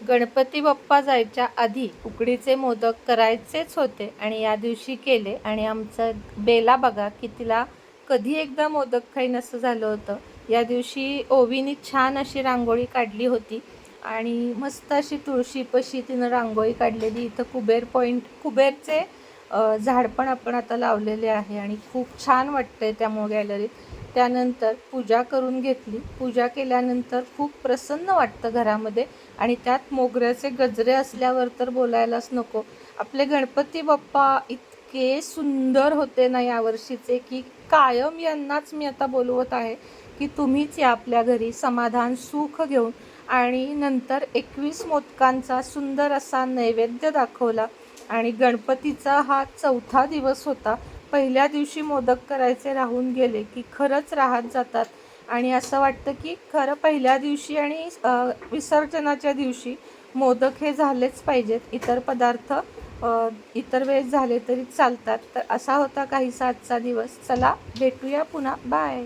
गणपती बाप्पा जायच्या आधी उकडीचे मोदक करायचेच होते आणि या दिवशी केले. आणि आमचं बेला बघा की तिला कधी एकदा मोदक खाईन असं झालं होतं. या दिवशी ओवीनी छान अशी रांगोळी काढली होती आणि मस्त अशी तुळशीपशी तिनं रांगोळी काढलेली. इथं कुबेर पॉईंट कुबेरचे झाड पण आपण आता लावलेले आहे आणि खूप छान वाटतंय त्यामुळे गॅलरीत. त्यानंतर पूजा करून घेतली. पूजा केल्यानंतर खूप प्रसन्न वाटतं घरामध्ये आणि त्यात मोगऱ्याचे गजरे असल्यावर तर बोलायलाच नको. आपले गणपती बाप्पा इतके सुंदर होते ना यावर्षीचे की कायम यांनाच मी आता बोलवत आहे की तुम्हीच या आपल्या घरी समाधान सुख घेऊन आणि नंतर एकवीस मोदकांचा सुंदर असा नैवेद्य दाखवला आणि गणपतीचा हा चौथा दिवस होता. पहिल्या दिवशी मोदक करायचे राहून गेले की खरंच राहत जातात. आणि असं वाटतं की खरं पहिल्या दिवशी आणि विसर्जनाच्या दिवशी मोदक हे झालेच पाहिजेत. इतर पदार्थ इतर वेळेस झाले तरी चालतात. तर असा होता काहीसा आजचा दिवस. चला भेटूया पुन्हा. बाय.